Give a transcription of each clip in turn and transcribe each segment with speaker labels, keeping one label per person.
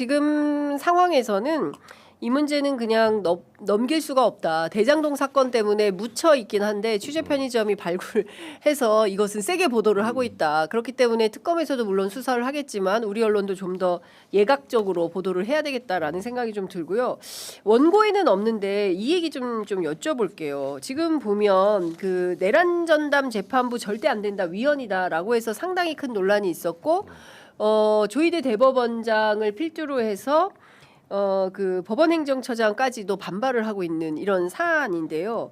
Speaker 1: 지금 상황에서는 이 문제는 그냥 넘, 넘길 수가 없다. 대장동 사건 때문에 묻혀 있긴 한데 취재 편의점이 발굴해서 이것은 세게 보도를 하고 있다. 그렇기 때문에 특검에서도 물론 수사를 하겠지만 우리 언론도 좀 더 예각적으로 보도를 해야 되겠다라는 생각이 좀 들고요. 원고에는 없는데 이 얘기 좀 좀 여쭤볼게요. 지금 보면 그 내란 전담 재판부 절대 안 된다 위헌이다라고 해서 상당히 큰 논란이 있었고 어 조희대 대법원장을 필두로 해서 어 그 법원 행정처장까지도 반발을 하고 있는 이런 사안인데요.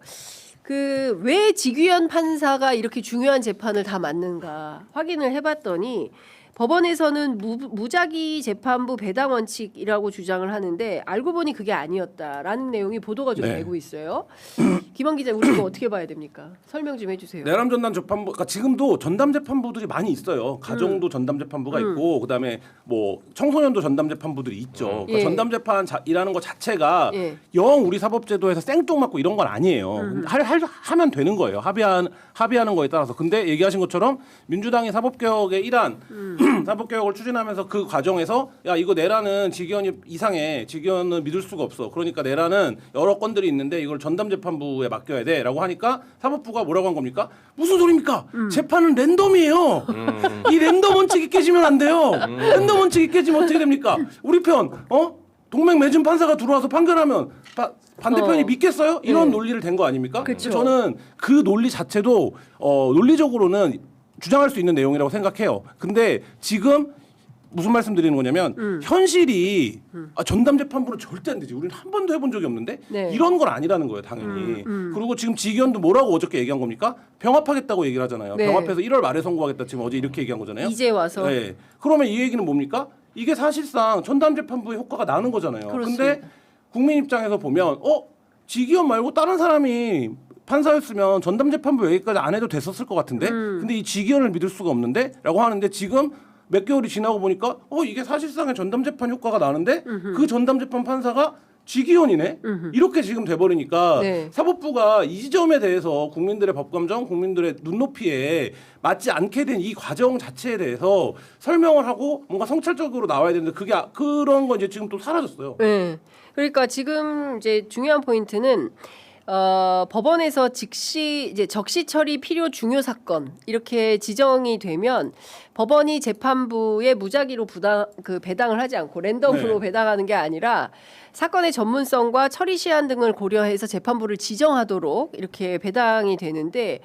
Speaker 1: 그 왜 지규현 판사가 이렇게 중요한 재판을 다 맡는가 확인을 해봤더니 법원에서는 무, 무작위 재판부 배당 원칙이라고 주장을 하는데 알고 보니 그게 아니었다라는 내용이 보도가 좀
Speaker 2: 네.
Speaker 1: 되고 있어요. 김원 기자 우리 이거 어떻게 봐야 됩니까? 설명 좀 해주세요.
Speaker 2: 내란 전담 재판부 그러니까 지금도 전담 재판부들이 많이 있어요. 가정도 전담 재판부가
Speaker 1: 음.
Speaker 2: 있고 그다음에 뭐 청소년도 전담 재판부들이 있죠. 그러니까
Speaker 1: 예.
Speaker 2: 전담 재판이라는 것 자체가
Speaker 1: 예.
Speaker 2: 영 우리 사법제도에서 생뚱맞고 이런 건 아니에요. 할, 할, 하면 되는 거예요. 합의한 합의하는 거에 따라서. 근데 얘기하신 것처럼 민주당이 사법개혁의 일환 사법 개혁을 추진하면서 그 과정에서 야 이거 내란은 직위원이 이상해. 직위원은 믿을 수가 없어. 그러니까 내란은 여러 건들이 있는데 이걸 전담 재판부에 맡겨야 돼라고 하니까 사법부가 뭐라고 한 겁니까? 무슨 소리입니까? 재판은 랜덤이에요. 이 랜덤 원칙이 깨지면 안 돼요. 랜덤 원칙이 깨지면 어떻게 됩니까? 우리 편 어? 동맹 맺은 판사가 들어와서 판결하면 바- 반대편이
Speaker 1: 어.
Speaker 2: 믿겠어요? 이런
Speaker 1: 네.
Speaker 2: 논리를 된 거 아닙니까?
Speaker 1: 그쵸.
Speaker 2: 저는 그 논리 자체도 어, 논리적으로는 주장할 수 있는 내용이라고 생각해요. 근데 지금 무슨 말씀 드리는 거냐면
Speaker 1: 음.
Speaker 2: 현실이 아, 전담 재판부는 절대 안 되지. 우리는 한 번도 해본 적이 없는데
Speaker 1: 네.
Speaker 2: 이런 건 아니라는 거예요, 당연히. 그리고 지금 지기현도 뭐라고 어저께 얘기한 겁니까? 병합하겠다고 얘기를 하잖아요.
Speaker 1: 네.
Speaker 2: 병합해서 1월 말에 선고하겠다 지금 어제 이렇게 얘기한 거잖아요.
Speaker 1: 이제 와서
Speaker 2: 네. 그러면 이 얘기는 뭡니까? 이게 사실상 전담 재판부의 효과가 나는 거잖아요.
Speaker 1: 그렇습니다.
Speaker 2: 근데 국민 입장에서 보면 어 지기현 말고 다른 사람이 판사였으면 전담 재판부 여기까지 안 해도 됐었을 것 같은데
Speaker 1: 음.
Speaker 2: 근데 이 지기현을 믿을 수가 없는데라고 하는데 지금 몇 개월이 지나고 보니까 어 이게 사실상의 전담 재판 효과가 나는데 그 전담 재판 판사가 지기현이네 이렇게 지금 돼버리니까
Speaker 1: 네.
Speaker 2: 사법부가 이 지점에 대해서 국민들의 법감정, 국민들의 눈높이에 맞지 않게 된 이 과정 자체에 대해서 설명을 하고 뭔가 성찰적으로 나와야 되는데 그게 아- 그런 건 이제 지금 또 사라졌어요.
Speaker 1: 네. 그러니까 지금 이제 중요한 포인트는 어, 법원에서 즉시 이제 적시 처리 필요 중요 사건 이렇게 지정이 되면 법원이 재판부에 무작위로 부당 그 배당을 하지 않고 랜덤으로
Speaker 2: 네.
Speaker 1: 배당하는 게 아니라 사건의 전문성과 처리 시한 등을 고려해서 재판부를 지정하도록 이렇게 배당이 되는데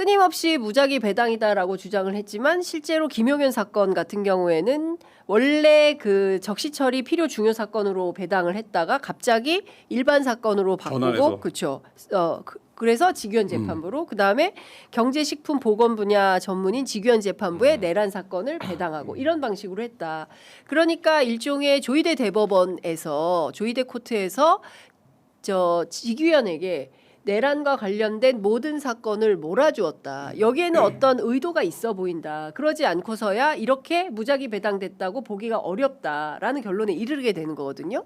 Speaker 1: 끊임없이 무작위 배당이다라고 주장을 했지만 실제로 김용현 사건 같은 경우에는 원래 그 적시 처리 필요 중요 사건으로 배당을 했다가 갑자기 일반 사건으로 바꾸고. 그렇죠. 어 그, 그래서 직위원 재판부로 그다음에 경제식품 보건 분야 전문인 직위원 재판부에 내란 사건을 배당하고 이런 방식으로 했다. 그러니까 일종의 조희대 대법원에서 조희대 코트에서 저 직위원에게 내란과 관련된 모든 사건을 몰아주었다. 여기에는 어떤 의도가 있어 보인다. 그러지 않고서야 이렇게 무작위 배당됐다고 보기가 어렵다라는 결론에 이르게 되는 거거든요.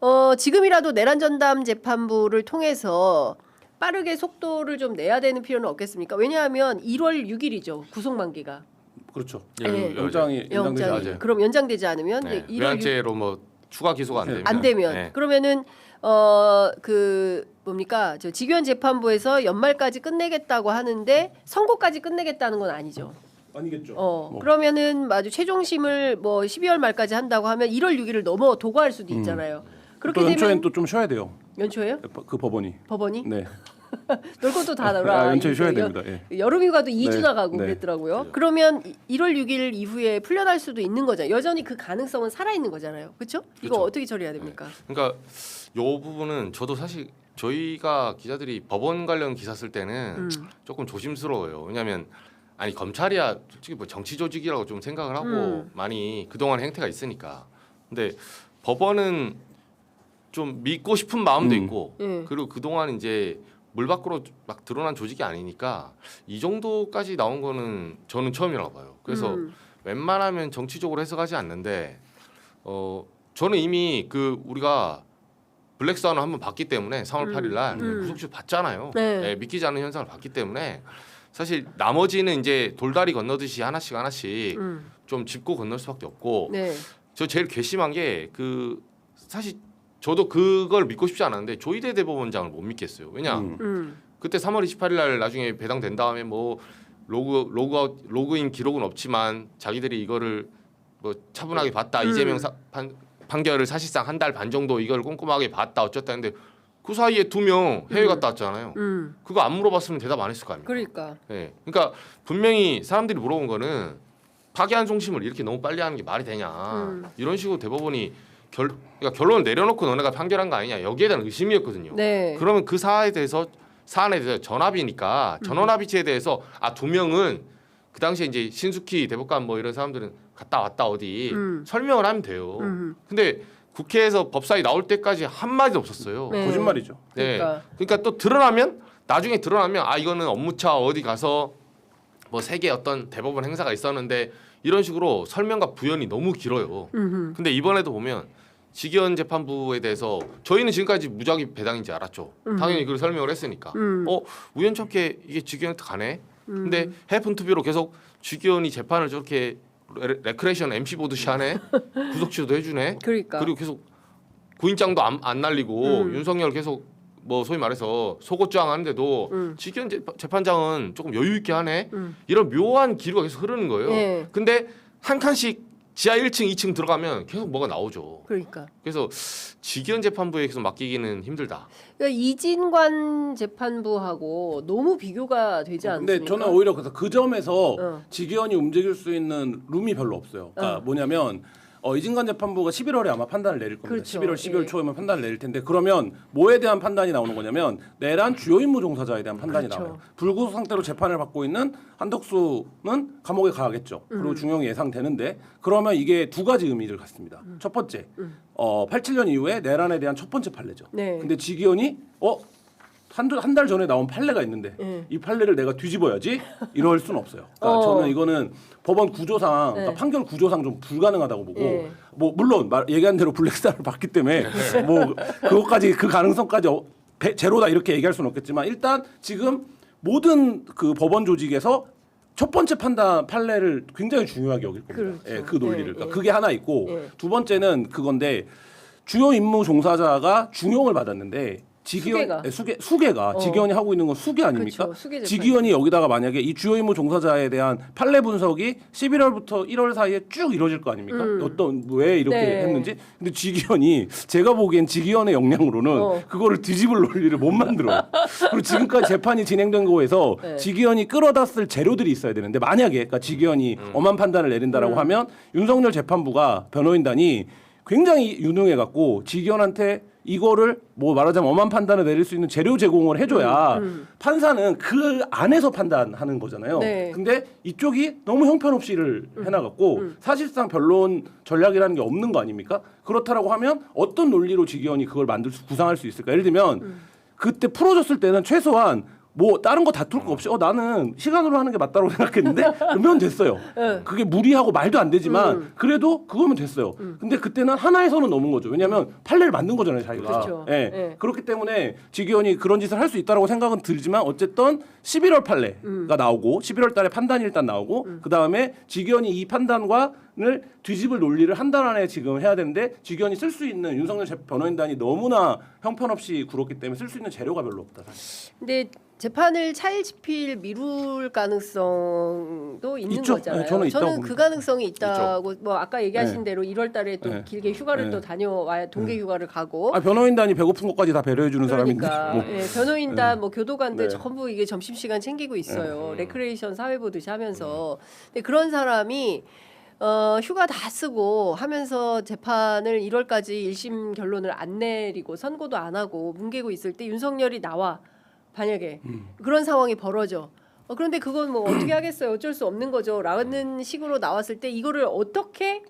Speaker 1: 어, 지금이라도 내란 전담 재판부를 통해서 빠르게 속도를 좀 내야 되는 필요는 없겠습니까? 왜냐하면 1월 6일이죠. 구속 만기가.
Speaker 2: 그렇죠.
Speaker 1: 네.
Speaker 2: 영장이 연장되지
Speaker 1: 영장이.
Speaker 2: 않아요.
Speaker 3: 맞아요.
Speaker 1: 그럼 연장되지 않으면
Speaker 3: 네.
Speaker 1: 1월 6일
Speaker 3: 외환죄로 뭐 추가 기소가 안
Speaker 2: 네.
Speaker 3: 되면
Speaker 1: 안 되면
Speaker 3: 네.
Speaker 1: 그러면은 어그 뭡니까 저 직위원 재판부에서 연말까지 끝내겠다고 하는데 선고까지 끝내겠다는 건 아니죠.
Speaker 2: 아니겠죠.
Speaker 1: 어
Speaker 2: 뭐.
Speaker 1: 그러면은 마주 최종심을 뭐 12월 말까지 한다고 하면 1월 6일을 넘어 도과할 수도 있잖아요. 그렇게
Speaker 2: 또 연초엔
Speaker 1: 되면
Speaker 2: 또 좀 쉬어야 돼요.
Speaker 1: 연초예요?
Speaker 2: 그 법원이.
Speaker 1: 법원이
Speaker 2: 네.
Speaker 1: 놀 것도 다
Speaker 2: 아,
Speaker 1: 놀아.
Speaker 2: 연초에 쉬어야
Speaker 1: 이제
Speaker 2: 됩니다. 예.
Speaker 1: 여름 휴가도 2주
Speaker 2: 네,
Speaker 1: 나가고
Speaker 2: 네.
Speaker 1: 그랬더라고요. 그러면 이- 1월 6일 이후에 풀려날 수도 있는 거잖아요. 여전히 그 가능성은 살아 있는 거잖아요. 그렇죠? 이거
Speaker 3: 그쵸.
Speaker 1: 어떻게 처리해야 됩니까?
Speaker 3: 그러니까 요 부분은 저도 사실 저희가 기자들이 법원 관련 기사 쓸 때는
Speaker 1: 음.
Speaker 3: 조금 조심스러워요. 왜냐하면 아니 검찰이야 솔직히 뭐 정치 조직이라고 좀 생각을 하고
Speaker 1: 음.
Speaker 3: 많이 그동안 행태가 있으니까. 근데 법원은 좀 믿고 싶은 마음도
Speaker 2: 음.
Speaker 3: 있고
Speaker 1: 예.
Speaker 3: 그리고 그동안 이제 물 밖으로 막 드러난 조직이 아니니까 이 정도까지 나온 거는 저는 처음이라고 봐요. 그래서
Speaker 1: 음.
Speaker 3: 웬만하면 정치적으로 해석하지 않는데 어 저는 이미 그 우리가 블랙스완을 한번 봤기 때문에 3월
Speaker 1: 음,
Speaker 3: 8일 날
Speaker 1: 음.
Speaker 3: 구속실 봤잖아요.
Speaker 1: 네.
Speaker 3: 네, 믿기지 않는 현상을 봤기 때문에 사실 나머지는 이제 돌다리 건너듯이 하나씩 하나씩
Speaker 1: 음.
Speaker 3: 좀 짚고 건널 수밖에 없고
Speaker 1: 네.
Speaker 3: 저 제일 괘씸한 게 그 사실 저도 그걸 믿고 싶지 않았는데 조희대 대법원장을 못 믿겠어요. 왜냐
Speaker 2: 음.
Speaker 1: 음.
Speaker 3: 그때 3월 28일 날 나중에 배당된 다음에 뭐 로그 로그아웃 로그인 기록은 없지만 자기들이 이거를 뭐 차분하게 봤다
Speaker 1: 음.
Speaker 3: 이재명 사, 판, 판결을 사실상 한 달 반 정도 이걸 꼼꼼하게 봤다 어쨌다 했는데 그 사이에 두 명 해외 갔다 왔잖아요.
Speaker 1: 음.
Speaker 3: 그거 안 물어봤으면 대답 안 했을 거 아닙니까?
Speaker 1: 그러니까.
Speaker 3: 예. 그러니까 분명히 사람들이 물어본 거는 파기한 송심을 이렇게 너무 빨리 하는 게 말이 되냐
Speaker 1: 음.
Speaker 3: 이런 식으로 대법원이 결 그러니까 결론을 내려놓고 너네가 판결한 거 아니냐 여기에 대한 의심이었거든요.
Speaker 1: 네.
Speaker 3: 그러면 그 사안에 대해서 사안에 대해서 전압이니까
Speaker 1: 음.
Speaker 3: 전원합의체에 대해서 아 두 명은 그 당시에 이제 신숙희 대법관 뭐 이런 사람들은 갔다 왔다 어디
Speaker 1: 음.
Speaker 3: 설명을 하면 돼요.
Speaker 1: 음.
Speaker 3: 근데 국회에서 법사위 나올 때까지 한 마디도 없었어요.
Speaker 1: 네.
Speaker 2: 거짓말이죠.
Speaker 3: 네.
Speaker 1: 그러니까.
Speaker 3: 그러니까 또 드러나면 나중에 드러나면 아 이거는 업무차 어디 가서 뭐 세계 어떤 대법원 행사가 있었는데 이런 식으로 설명과 부연이 너무 길어요.
Speaker 1: 음.
Speaker 3: 근데 이번에도 보면 직위원 재판부에 대해서 저희는 지금까지 무작위 배당인지 알았죠.
Speaker 1: 음.
Speaker 3: 당연히 그걸 설명을 했으니까.
Speaker 1: 음.
Speaker 3: 어 우연찮게 이게 직위원한테 가네.
Speaker 1: 음.
Speaker 3: 근데 해픈 투표로 계속 직위원이 재판을 저렇게 레, 레크레이션 MC 보듯이 하네. 구속 취소도 해주네.
Speaker 1: 그러니까.
Speaker 3: 그리고 계속 구인장도 안, 안 날리고
Speaker 1: 음.
Speaker 3: 윤석열 계속 뭐 소위 말해서 속옷장 하는데도
Speaker 1: 음.
Speaker 3: 재판- 재판장은 조금 여유 있게 하네.
Speaker 1: 음.
Speaker 3: 이런 묘한 기류가 계속 흐르는 거예요.
Speaker 1: 예.
Speaker 3: 근데 한 칸씩 지하 1층, 2층 들어가면 계속 뭐가 나오죠.
Speaker 1: 그러니까.
Speaker 3: 그래서 직위원 재판부에 계속 맡기기는 힘들다.
Speaker 1: 그러니까 이진관 재판부하고 너무 비교가 되지 않습니까?
Speaker 2: 근데 저는 오히려 그래서 그 점에서
Speaker 1: 어.
Speaker 2: 직위원이 움직일 수 있는 룸이 별로 없어요. 그러니까
Speaker 1: 어.
Speaker 2: 뭐냐면 어, 이진관 재판부가 11월에 아마 판단을 내릴 겁니다.
Speaker 1: 그렇죠.
Speaker 2: 11월, 12월
Speaker 1: 예.
Speaker 2: 초에만 판단을 내릴 텐데 그러면 뭐에 대한 판단이 나오는 거냐면 내란 주요 임무 종사자에 대한 판단이
Speaker 1: 그렇죠.
Speaker 2: 나와요. 불구속 상태로 재판을 받고 있는 한덕수는 감옥에 가겠죠.
Speaker 1: 음.
Speaker 2: 그리고 중형이 예상되는데 그러면 이게 두 가지 의미를 갖습니다.
Speaker 1: 음.
Speaker 2: 첫 번째, 어, 87년 이후에 내란에 대한 첫 번째 판례죠.
Speaker 1: 네.
Speaker 2: 근데 직위원이 어 한 달 전에 나온 판례가 있는데
Speaker 1: 예.
Speaker 2: 이 판례를 내가 뒤집어야지 이럴 수는 없어요. 그러니까
Speaker 1: 어.
Speaker 2: 저는 이거는 법원 구조상 그러니까
Speaker 1: 네.
Speaker 2: 판결 구조상 좀 불가능하다고 보고
Speaker 1: 예.
Speaker 2: 뭐 물론 말, 얘기한 대로 블랙스타를 봤기 때문에 뭐 그것까지 그 가능성까지 어, 배- 제로다 이렇게 얘기할 수는 없겠지만 일단 지금 모든 그 법원 조직에서 첫 번째 판단 판례를 굉장히 중요하게 여길 겁니다.
Speaker 1: 그렇죠.
Speaker 2: 예, 그 논리를.
Speaker 1: 예,
Speaker 2: 그러니까
Speaker 1: 예.
Speaker 2: 그게 하나 있고
Speaker 1: 예.
Speaker 2: 두 번째는 그건데 주요 임무 종사자가 중용을 받았는데 직위원
Speaker 1: 수계가.
Speaker 2: 예, 수계 수계가
Speaker 1: 어.
Speaker 2: 직위원이 하고 있는 건 수계 아닙니까?
Speaker 1: 그렇죠. 수계 재판.
Speaker 2: 직위원이 여기다가 만약에 이 주요 임무 종사자에 대한 판례 분석이 11월부터 1월 사이에 쭉 이루어질 거 아닙니까?
Speaker 1: 음.
Speaker 2: 어떤 왜 이렇게
Speaker 1: 네.
Speaker 2: 했는지. 근데 직위원이 제가 보기엔 직위원의 역량으로는
Speaker 1: 어.
Speaker 2: 그거를 뒤집을 논리를 못 만들어요. 그리고 지금까지 재판이 진행된 거에서
Speaker 1: 네.
Speaker 2: 직위원이 끌어다 쓸 재료들이 있어야 되는데 만약에 그러니까 직위원이 엄한 판단을 내린다라고
Speaker 1: 음.
Speaker 2: 하면 윤석열 재판부가 변호인단이 굉장히 유능해 갖고 직위원한테 이거를 뭐 말하자면 엄한 판단을 내릴 수 있는 재료 제공을 해줘야
Speaker 1: 음,
Speaker 2: 판사는 그 안에서 판단하는 거잖아요.
Speaker 1: 네.
Speaker 2: 근데 이쪽이 너무 형편없이를 해나갔고
Speaker 1: 음.
Speaker 2: 사실상 변론 전략이라는 게 없는 거 아닙니까? 그렇다라고 하면 어떤 논리로 직위원이 그걸 만들 수 구상할 수 있을까? 예를 들면
Speaker 1: 음.
Speaker 2: 그때 풀어줬을 때는 최소한 뭐 다른 거 다툴 거 없이 어 나는 시간으로 하는 게 맞다고 생각했는데 그러면 됐어요.
Speaker 1: 네.
Speaker 2: 그게 무리하고 말도 안 되지만
Speaker 1: 음.
Speaker 2: 그래도 그거면 됐어요. 근데 그때는 하나에서는 넘은 거죠. 왜냐하면 판례를 만든 거잖아요, 자기가.
Speaker 1: 그렇죠.
Speaker 2: 예.
Speaker 1: 예.
Speaker 2: 그렇기 때문에 직위원이 그런 짓을 할 수 있다라고 생각은 들지만 어쨌든 11월 판례가
Speaker 1: 음.
Speaker 2: 나오고 11월 달에 판단이 일단 나오고 그 다음에 직위원이 이 판단과를 뒤집을 논리를 한 달 안에 지금 해야 되는데 직위원이 쓸 수 있는 윤석열 재- 변호인단이 너무나 형편없이 굴었기 때문에 쓸 수 있는 재료가 별로 없다. 사실.
Speaker 1: 근데 재판을 차일피일 미룰 가능성도 있는
Speaker 2: 있죠.
Speaker 1: 거잖아요.
Speaker 2: 네, 저는 있다고
Speaker 1: 그. 가능성이 있다고 뭐 아까 얘기하신
Speaker 2: 네.
Speaker 1: 대로 1월 달에 또
Speaker 2: 네.
Speaker 1: 길게 휴가를
Speaker 2: 네.
Speaker 1: 또 다녀와야 동계 휴가를 가고
Speaker 2: 아 변호인단이 배고픈 것까지 다 배려해 주는 사람인데.
Speaker 1: 그러니까
Speaker 2: 뭐.
Speaker 1: 예, 변호인단 뭐 교도관들
Speaker 2: 네.
Speaker 1: 전부 이게 점심 시간 챙기고 있어요.
Speaker 3: 음.
Speaker 1: 레크레이션 사회 보듯이 하면서 근데 그런 사람이 어, 휴가 다 쓰고 하면서 재판을 1월까지 1심 결론을 안 내리고 선고도 안 하고 뭉개고 있을 때 윤석열이 나와 만약에
Speaker 2: 음.
Speaker 1: 그런 상황이 벌어져. 어, 그런데 그건 뭐 어떻게 하겠어요. 어쩔 수 없는 거죠. 라는 식으로 나왔을 때 이거를 어떻게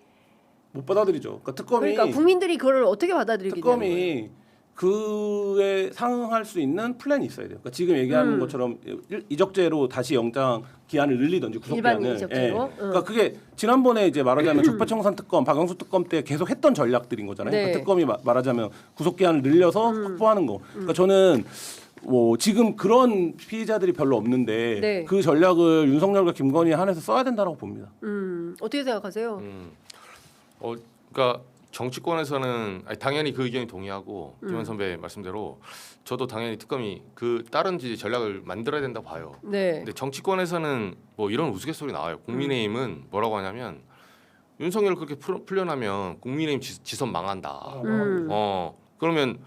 Speaker 2: 못 받아들이죠. 그러니까 특검이
Speaker 1: 그러니까 국민들이 그거를 어떻게 받아들이게.
Speaker 2: 특검이 그에 상응할 수 있는 플랜이 있어야 돼요. 그러니까 지금 얘기하는
Speaker 1: 음.
Speaker 2: 것처럼 일- 이적죄로 다시 영장 기한을 늘리든지 구속
Speaker 1: 일반
Speaker 2: 기한을.
Speaker 1: 이적죄로? 응.
Speaker 2: 그러니까 그게 지난번에 이제 말하자면 적폐청산 특검, 박영수 특검 때 계속 했던 전략들인 거잖아요.
Speaker 1: 네. 음.
Speaker 2: 그러니까 특검이 마- 말하자면 구속 기한을 늘려서 확보하는 거. 그러니까 저는 뭐 지금 그런 피의자들이 별로 없는데
Speaker 1: 네.
Speaker 2: 그 전략을 윤석열과 김건희 한해서 써야 된다고 봅니다.
Speaker 1: 음, 어떻게 생각하세요?
Speaker 3: 음. 어, 그러니까 정치권에서는 아니, 당연히 그 의견에 동의하고
Speaker 1: 음.
Speaker 3: 김현 선배 말씀대로 저도 당연히 특검이 그 다른 이제 전략을 만들어야 된다 봐요.
Speaker 1: 네.
Speaker 3: 근데 정치권에서는 뭐 이런 우스갯소리 나와요. 국민의힘은 뭐라고 하냐면 윤석열 그렇게 풀- 풀려나면 국민의힘 지, 지선 망한다.
Speaker 1: 음.
Speaker 3: 어 그러면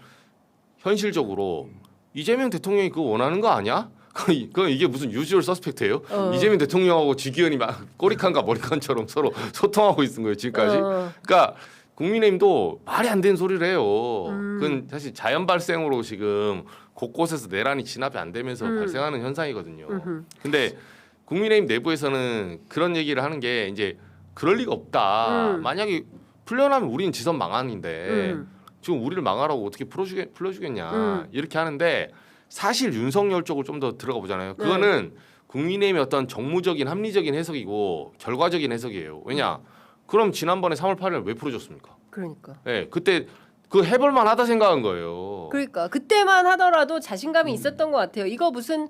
Speaker 3: 현실적으로 이재명 대통령이 그거 원하는 거 아니야? 그건 이게 무슨 유주얼 서스펙트예요?
Speaker 1: 어.
Speaker 3: 이재명 대통령하고 지기현이 막 꼬리칸과 머리칸처럼 서로 소통하고 있는 거예요 지금까지.
Speaker 1: 어.
Speaker 3: 그러니까 국민의힘도 말이 안 되는 소리를 해요.
Speaker 1: 음.
Speaker 3: 그건 사실 자연 발생으로 지금 곳곳에서 내란이 진압이 안 되면서
Speaker 1: 음.
Speaker 3: 발생하는 현상이거든요.
Speaker 1: 음흠.
Speaker 3: 근데 국민의힘 내부에서는 그런 얘기를 하는 게 이제 그럴 리가 없다.
Speaker 1: 음.
Speaker 3: 만약에 풀려나면 우리는 지선 망한인데
Speaker 1: 음.
Speaker 3: 지금 우리를 망하라고 어떻게 풀어주게 풀어주겠냐
Speaker 1: 음.
Speaker 3: 이렇게 하는데 사실 윤석열 쪽을 좀 더 들어가 보잖아요.
Speaker 1: 네.
Speaker 3: 그거는 국민의힘의 어떤 정무적인 합리적인 해석이고 결과적인 해석이에요. 왜냐? 그럼 지난번에 3월 8일 왜 풀어줬습니까?
Speaker 1: 그러니까.
Speaker 3: 예, 그때 그 해볼만 하다 생각한 거예요.
Speaker 1: 그러니까 그때만 하더라도 자신감이 있었던 것 같아요. 이거 무슨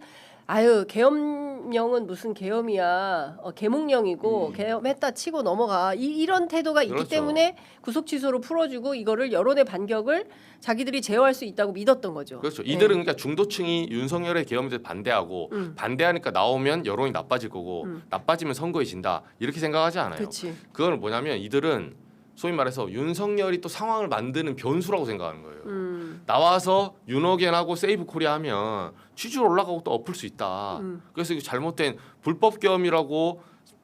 Speaker 1: 아유 계엄령은 무슨 계엄이야 어, 계몽령이고 계엄했다 치고 넘어가 이, 이런 태도가 있기
Speaker 3: 그렇죠.
Speaker 1: 때문에 구속 취소로 풀어주고 이거를 여론의 반격을 자기들이 제어할 수 있다고 믿었던 거죠.
Speaker 3: 그렇죠.
Speaker 1: 네.
Speaker 3: 이들은 그러니까 중도층이 윤석열의 대해 반대하고
Speaker 1: 음.
Speaker 3: 반대하니까 나오면 여론이 나빠질 거고
Speaker 1: 음.
Speaker 3: 나빠지면 선거에 진다 이렇게 생각하지 않아요.
Speaker 1: 그렇지.
Speaker 3: 그거는 뭐냐면 이들은 소위 말해서 윤석열이 또 상황을 만드는 변수라고 생각하는 거예요.
Speaker 1: 음.
Speaker 3: 나와서 윤호겐하고 세이브 코리아 하면 취지로 올라가고 또 엎을 수 있다.
Speaker 1: 음.
Speaker 3: 그래서 이거 잘못된 불법 계엄이라고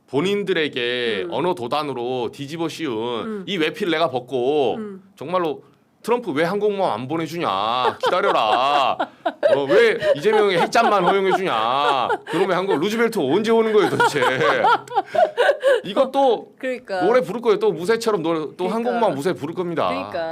Speaker 3: 본인들에게
Speaker 1: 음.
Speaker 3: 언어 도단으로 뒤집어 씌운
Speaker 1: 음.
Speaker 3: 이 외피를 내가 벗고
Speaker 1: 음.
Speaker 3: 정말로 트럼프 왜 항공모함 안 보내주냐? 기다려라. 어, 왜 이재명이 핵잠만 허용해주냐? 그러면 한국 루즈벨트 언제 오는 거예요 도대체? 이것도
Speaker 1: 그러니까.
Speaker 3: 노래 부를 거예요. 또 무쇠처럼 노래 또
Speaker 1: 그러니까.
Speaker 3: 항공모함 무쇠 부를 겁니다.
Speaker 1: 그러니까